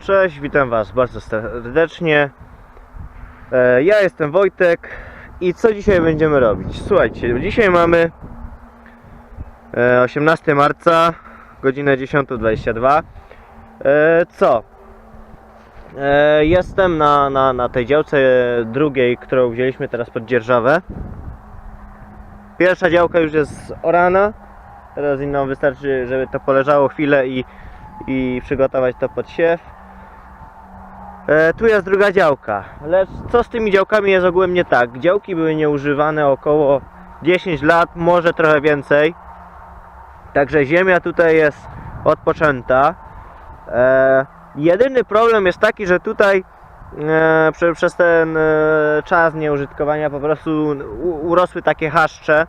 Cześć, witam Was bardzo serdecznie. E, Ja jestem Wojtek i co dzisiaj będziemy robić? Słuchajcie, dzisiaj mamy e, 18 marca, godzinę 10.22. E, Co? E, Jestem na, na, na tej działce drugiej, którą wzięliśmy teraz pod dzierżawę. Pierwsza działka już jest orana. Teraz nam wystarczy, żeby to poleżało chwilę i, i przygotować to pod siew. E, tu jest druga działka, lecz co z tymi działkami jest ogółem nie tak? Działki były nieużywane około 10 lat, może trochę więcej. Także ziemia tutaj jest odpoczęta. E, jedyny problem jest taki, że tutaj e, prze, przez ten e, czas nieużytkowania po prostu u, urosły takie haszcze.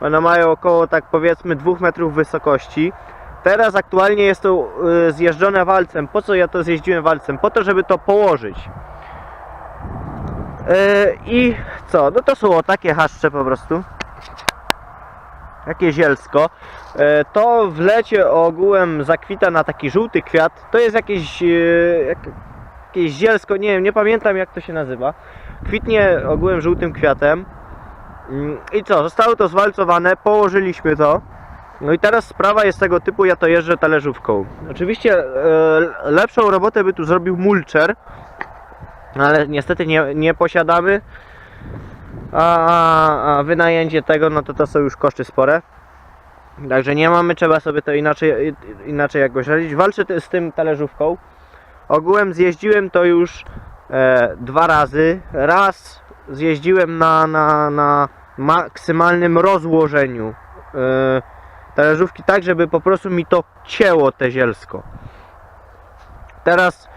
One mają około tak powiedzmy 2 metrów wysokości. Teraz aktualnie jest to y, zjeżdżone walcem. Po co ja to zjeździłem walcem? Po to, żeby to położyć. Y, I co? No to są takie haszcze po prostu. Takie zielsko. Y, To w lecie ogółem zakwita na taki żółty kwiat. To jest jakieś, jak, jakieś zielsko, nie wiem, nie pamiętam jak to się nazywa. Kwitnie ogółem żółtym kwiatem. Mm, I co? Zostało to zwalcowane, położyliśmy to. No i teraz sprawa jest tego typu, ja to jeżdżę talerzówką. Oczywiście e, lepszą robotę by tu zrobił mulcher, ale niestety nie, nie posiadamy. A, a, wynajęcie tego, no to to są już koszty spore. Także nie mamy, trzeba sobie to inaczej, inaczej jakoś radzić. Walczę z tym talerzówką. Ogółem zjeździłem to już e, dwa razy. Raz zjeździłem na, na, na maksymalnym rozłożeniu. E, talerzówki tak, żeby po prostu mi to cięło te zielsko. Teraz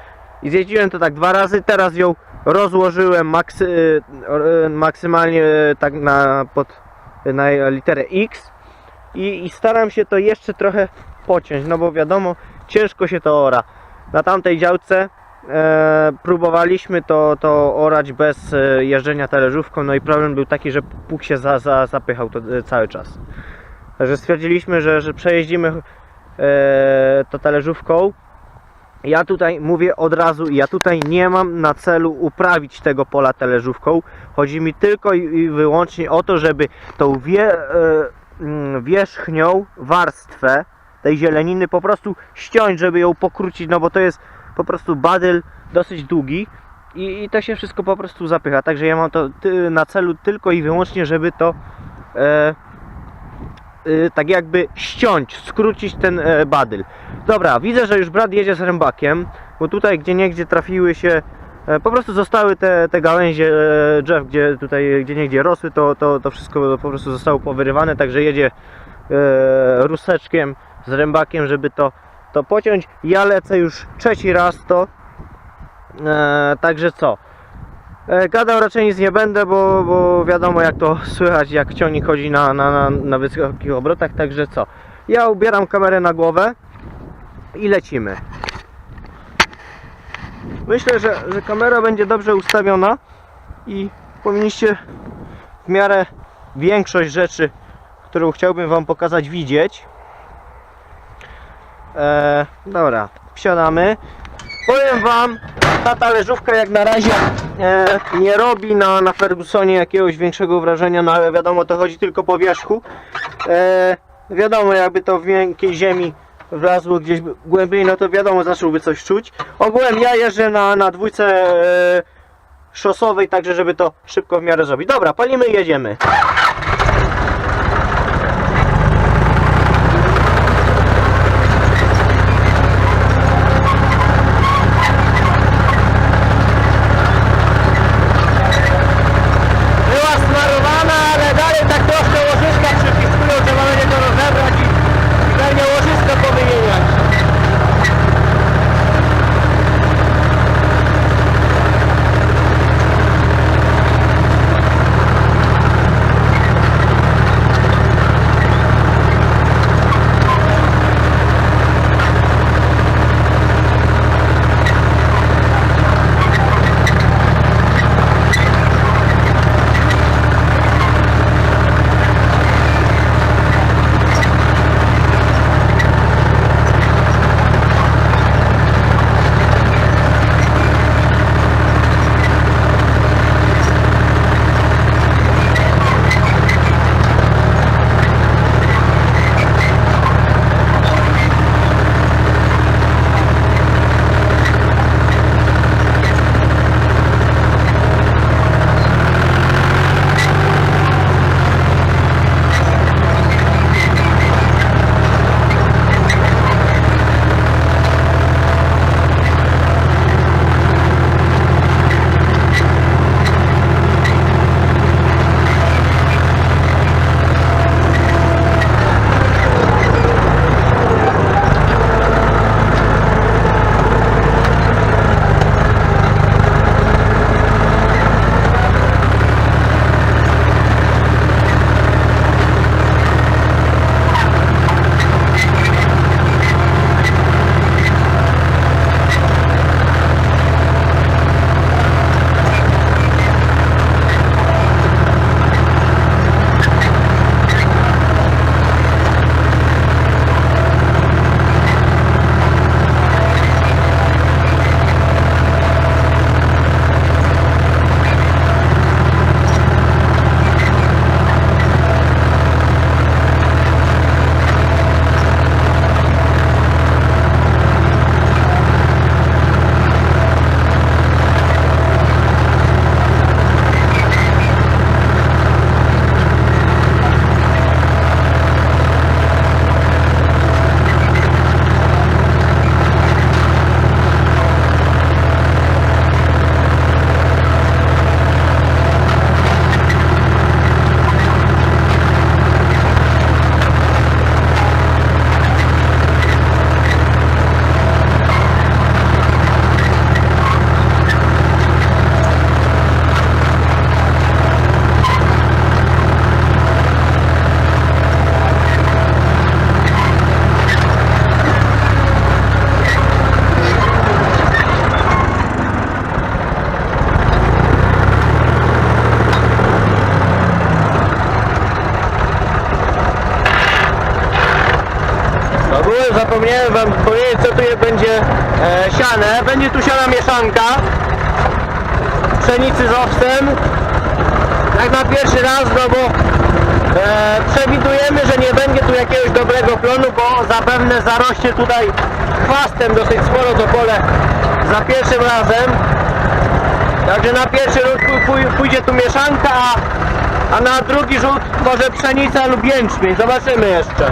zjeździłem to tak dwa razy, teraz ją rozłożyłem maksy, e, maksymalnie e, tak na, pod, na literę X i, i staram się to jeszcze trochę pociąć, no bo wiadomo, ciężko się to ora. Na tamtej działce e, próbowaliśmy to, to orać bez e, jeżdżenia talerzówką, no i problem był taki, że pług się za, za, zapychał to, e, cały czas. Także stwierdziliśmy, że, że przejeździmy e, to talerzówką. Ja tutaj mówię od razu, ja tutaj nie mam na celu uprawić tego pola talerzówką. Chodzi mi tylko i, wyłącznie o to, żeby tą wie, e, mm, wierzchnią warstwę tej zieleniny po prostu ściąć, żeby ją pokrócić, no bo to jest po prostu badyl dosyć długi i, i to się wszystko po prostu zapycha. Także ja mam to na celu tylko i wyłącznie, żeby to e, y, tak jakby ściąć, skrócić ten e, badyl. Dobra, widzę, że już brat jedzie z rębakiem, bo tutaj gdzie niegdzie trafiły się, e, po prostu zostały te, te gałęzie e, drzew, gdzie tutaj gdzie niegdzie rosły, to, to, to wszystko po prostu zostało powyrywane, także jedzie ruseczkiem z rębakiem, żeby to, to pociąć. Ja lecę już trzeci raz to, także co? E, Gadał raczej nic nie będę, bo, bo wiadomo jak to słychać, jak ciągnik chodzi na, na, na, na wysokich obrotach, także co? Ja ubieram kamerę na głowę i lecimy. Myślę, że, że kamera będzie dobrze ustawiona i powinniście w miarę większość rzeczy, którą chciałbym Wam pokazać, widzieć. E, dobra, wsiadamy. Powiem Wam, ta talerzówka jak na razie e, nie robi na, na Fergusonie jakiegoś większego wrażenia, no ale wiadomo, to chodzi tylko po wierzchu. E, wiadomo, jakby to w miękkiej ziemi wlazło gdzieś głębiej, no to wiadomo, zacząłby coś czuć. Ogółem ja jeżdżę na, na dwójce e, szosowej, także żeby to szybko w miarę zrobić. Dobra, palimy i jedziemy. Zapomniałem wam powiedzieć co tu będzie e, siane. Będzie tu siana mieszanka pszenicy z owsem. Jak na pierwszy raz, no bo e, przewidujemy, że nie będzie tu jakiegoś dobrego plonu, bo zapewne zarośnie tutaj chwastem dosyć sporo to pole za pierwszym razem. Także na pierwszy rzut pój- pój- pójdzie tu mieszanka, a, a na drugi rzut może pszenica lub jęczmień. Zobaczymy jeszcze.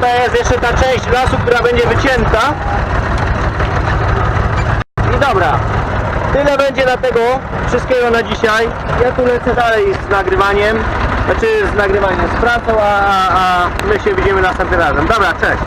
Tutaj jest jeszcze ta część lasu, która będzie wycięta. I dobra, tyle będzie na tego wszystkiego na dzisiaj. Ja tu lecę dalej z nagrywaniem, znaczy z nagrywaniem, z pracą, a, a, a my się widzimy następnym razem. Dobra, cześć.